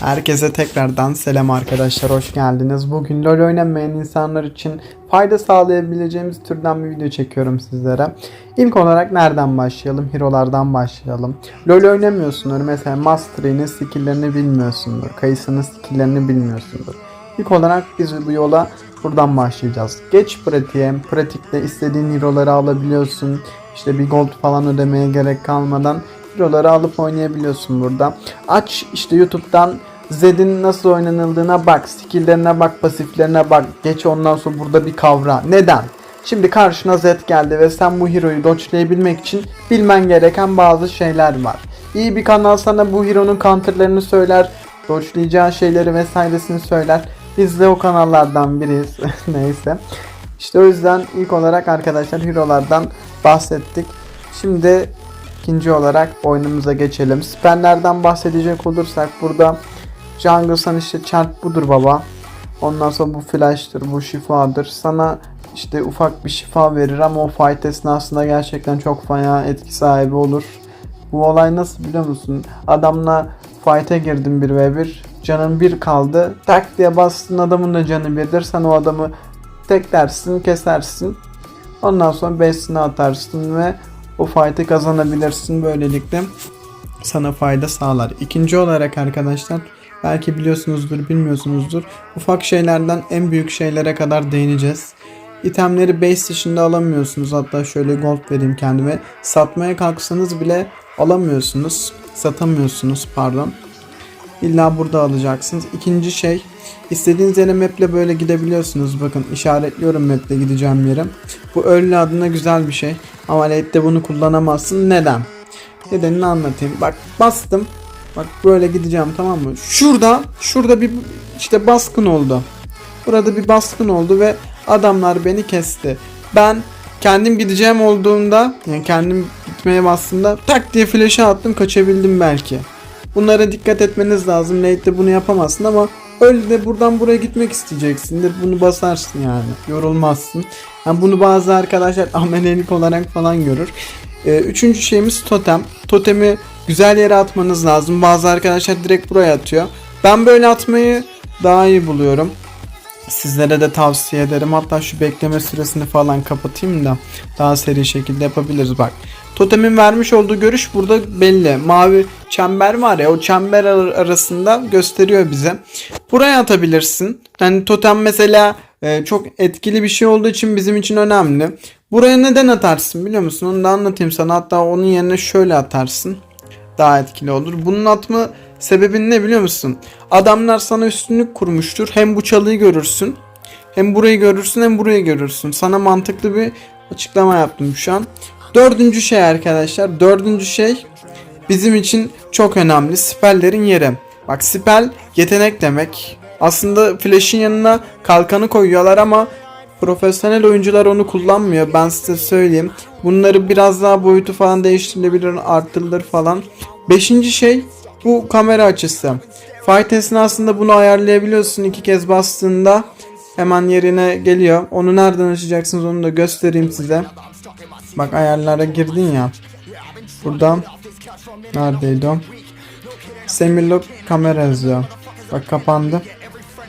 Herkese tekrardan selam arkadaşlar hoş geldiniz. Bugün LoL oynamayan insanlar için fayda sağlayabileceğimiz türden bir video çekiyorum sizlere. İlk olarak nereden başlayalım? Hero'lardan başlayalım. LoL oynamıyorsundur mesela Mastery'nin skill'lerini bilmiyorsundur. Kayısının skill'lerini bilmiyorsundur. İlk olarak biz bu yola buradan başlayacağız. Geç pratiğe, pratikte istediğin hero'ları alabiliyorsun. İşte bir gold falan ödemeye gerek kalmadan hero'ları alıp oynayabiliyorsun burada. Aç işte YouTube'dan Zed'in nasıl oynanıldığına bak, skill'lerine bak, pasiflerine bak. Geç ondan sonra burada bir kavra. Neden? Şimdi karşına Zed geldi ve sen bu hero'yu dodge'layabilmek için bilmen gereken bazı şeyler var. İyi bir kanal sana bu hero'nun counter'larını söyler, dodge'layacağı şeyleri vesairesini söyler. Biz de o kanallardan biriyiz. Neyse. İşte o yüzden ilk olarak arkadaşlar hero'lardan bahsettik. Şimdi ikinci olarak oyunumuza geçelim. Spell'lerden bahsedecek olursak burada Jungle'san işte çarp budur baba. Ondan sonra bu flash'tır, bu şifadır. Sana işte ufak bir şifa verir ama o fight esnasında gerçekten çok fena etki sahibi olur. Bu olay nasıl biliyor musun? Adamla fight'e girdin 1v1. Canın bir kaldı. Tak diye bastın adamın da canı birdir. Sen o adamı teklersin, kesersin. Ondan sonra base'ini atarsın ve o fight'ı kazanabilirsin. Böylelikle sana fayda sağlar. İkinci olarak arkadaşlar belki biliyorsunuzdur bilmiyorsunuzdur. Ufak şeylerden en büyük şeylere kadar değineceğiz. İtemleri base dışında alamıyorsunuz. Hatta şöyle gold vereyim kendime. Satmaya kalksanız bile alamıyorsunuz. Satamıyorsunuz pardon. İlla burada alacaksınız. İkinci şey istediğiniz yere maple böyle gidebiliyorsunuz. Bakın işaretliyorum maple gideceğim yere. Bu early adına güzel bir şey. Ama late'de bunu kullanamazsın. Neden? Nedenini anlatayım. Bak bastım. Bak böyle gideceğim tamam mı? Şurada şurada bir işte baskın oldu. Burada bir baskın oldu ve adamlar beni kesti. Ben kendim gideceğim olduğunda yani kendim gitmeye bastığımda tak diye flash'ı attım kaçabildim belki. Bunlara dikkat etmeniz lazım. Late'de bunu yapamazsın ama öyle de buradan buraya gitmek isteyeceksindir. Bunu basarsın yani. Yorulmazsın. Yani bunu bazı arkadaşlar amelelik olarak falan görür. Ee, üçüncü şeyimiz totem. Totemi güzel yere atmanız lazım. Bazı arkadaşlar direkt buraya atıyor. Ben böyle atmayı daha iyi buluyorum. Sizlere de tavsiye ederim. Hatta şu bekleme süresini falan kapatayım da daha seri şekilde yapabiliriz. Bak Totemin vermiş olduğu görüş burada belli. Mavi çember var ya o çember ar- arasında gösteriyor bize. Buraya atabilirsin. Yani totem mesela e, çok etkili bir şey olduğu için bizim için önemli. Buraya neden atarsın biliyor musun? Onu da anlatayım sana. Hatta onun yerine şöyle atarsın. Daha etkili olur. Bunun atma sebebin ne biliyor musun? Adamlar sana üstünlük kurmuştur. Hem bu çalıyı görürsün. Hem burayı görürsün hem burayı görürsün. Sana mantıklı bir açıklama yaptım şu an. Dördüncü şey arkadaşlar. Dördüncü şey bizim için çok önemli. Spelllerin yeri. Bak spell yetenek demek. Aslında flash'in yanına kalkanı koyuyorlar ama profesyonel oyuncular onu kullanmıyor. Ben size söyleyeyim. Bunları biraz daha boyutu falan değiştirilebilir, arttırılır falan. Beşinci şey bu kamera açısı. Fight esnasında bunu ayarlayabiliyorsun. iki kez bastığında hemen yerine geliyor. Onu nereden açacaksınız onu da göstereyim size. Bak ayarlara girdin ya. Buradan neredeydi o? Semirlock kamera yazıyor. Bak kapandı.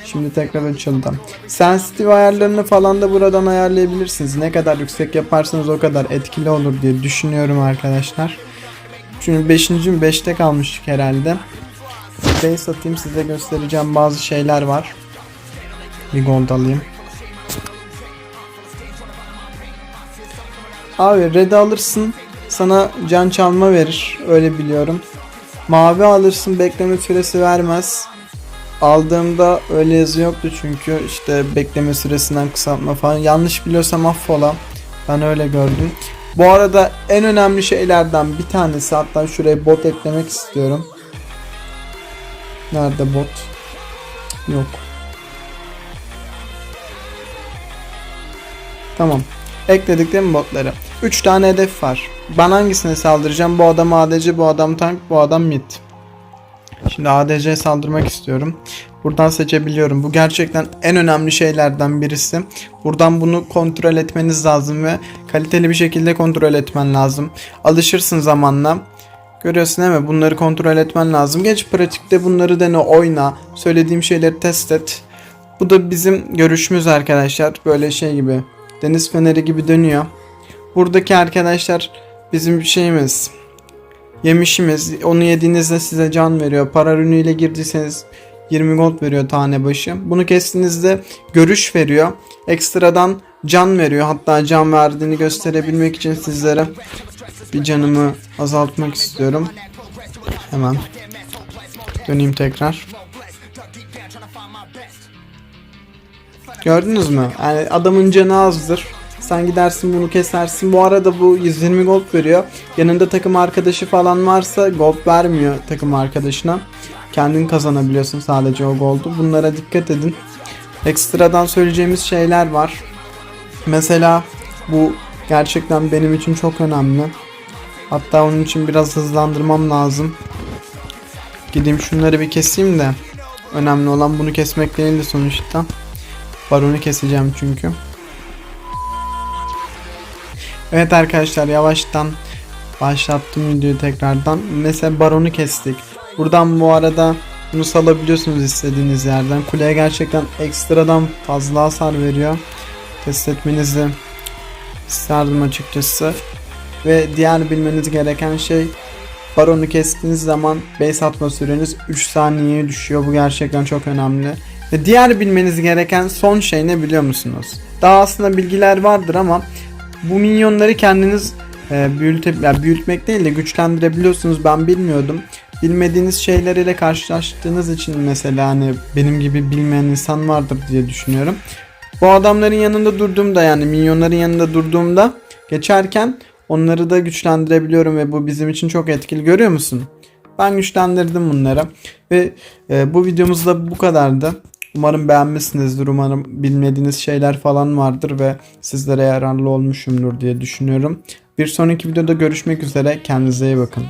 Şimdi tekrar açıldı. Sensitive ayarlarını falan da buradan ayarlayabilirsiniz. Ne kadar yüksek yaparsanız o kadar etkili olur diye düşünüyorum arkadaşlar. Çünkü 5. 5'te kalmıştık herhalde. Base atayım size göstereceğim bazı şeyler var. Bir gold alayım. Abi red alırsın sana can çalma verir öyle biliyorum. Mavi alırsın bekleme süresi vermez. Aldığımda öyle yazı yoktu çünkü işte bekleme süresinden kısaltma falan. Yanlış biliyorsam affola. Ben öyle gördüm. Bu arada en önemli şeylerden bir tanesi hatta şuraya bot eklemek istiyorum. Nerede bot? Yok. Tamam. Ekledik değil mi botları? 3 tane hedef var. Ben hangisine saldıracağım? Bu adam ADC, bu adam tank, bu adam mid. Şimdi ADC saldırmak istiyorum. Buradan seçebiliyorum. Bu gerçekten en önemli şeylerden birisi. Buradan bunu kontrol etmeniz lazım ve kaliteli bir şekilde kontrol etmen lazım. Alışırsın zamanla. Görüyorsun değil mi? Bunları kontrol etmen lazım. Geç pratikte bunları dene, oyna. Söylediğim şeyleri test et. Bu da bizim görüşümüz arkadaşlar. Böyle şey gibi. Deniz feneri gibi dönüyor. Buradaki arkadaşlar bizim şeyimiz. Yemişimiz. Onu yediğinizde size can veriyor. Para ürünüyle girdiyseniz 20 gold veriyor tane başı. Bunu kestiğinizde görüş veriyor. Ekstradan can veriyor. Hatta can verdiğini gösterebilmek için sizlere bir canımı azaltmak istiyorum. Hemen. Döneyim tekrar. Gördünüz mü? Yani adamın canı azdır. Sen gidersin bunu kesersin. Bu arada bu 120 gold veriyor. Yanında takım arkadaşı falan varsa gold vermiyor takım arkadaşına. Kendin kazanabiliyorsun sadece o goldu. Bunlara dikkat edin. Ekstradan söyleyeceğimiz şeyler var. Mesela bu gerçekten benim için çok önemli. Hatta onun için biraz hızlandırmam lazım. Gideyim şunları bir keseyim de. Önemli olan bunu kesmek değildi sonuçta. Baronu keseceğim çünkü. Evet arkadaşlar yavaştan başlattım videoyu tekrardan. Mesela baronu kestik. Buradan bu arada bunu salabiliyorsunuz istediğiniz yerden. Kuleye gerçekten ekstradan fazla hasar veriyor. Test etmenizi isterdim açıkçası. Ve diğer bilmeniz gereken şey Baronu kestiğiniz zaman base atma süreniz 3 saniyeye düşüyor. Bu gerçekten çok önemli. Ve diğer bilmeniz gereken son şey ne biliyor musunuz? Daha aslında bilgiler vardır ama bu minyonları kendiniz e, büyüte, yani büyütmek değil de güçlendirebiliyorsunuz. Ben bilmiyordum. Bilmediğiniz şeyler ile karşılaştığınız için mesela hani benim gibi bilmeyen insan vardır diye düşünüyorum. Bu adamların yanında durduğumda yani minyonların yanında durduğumda geçerken onları da güçlendirebiliyorum ve bu bizim için çok etkili. Görüyor musun? Ben güçlendirdim bunları ve e, bu videomuz da bu kadardı. Umarım beğenmişsinizdir. Umarım bilmediğiniz şeyler falan vardır ve sizlere yararlı olmuşumdur diye düşünüyorum. Bir sonraki videoda görüşmek üzere. Kendinize iyi bakın.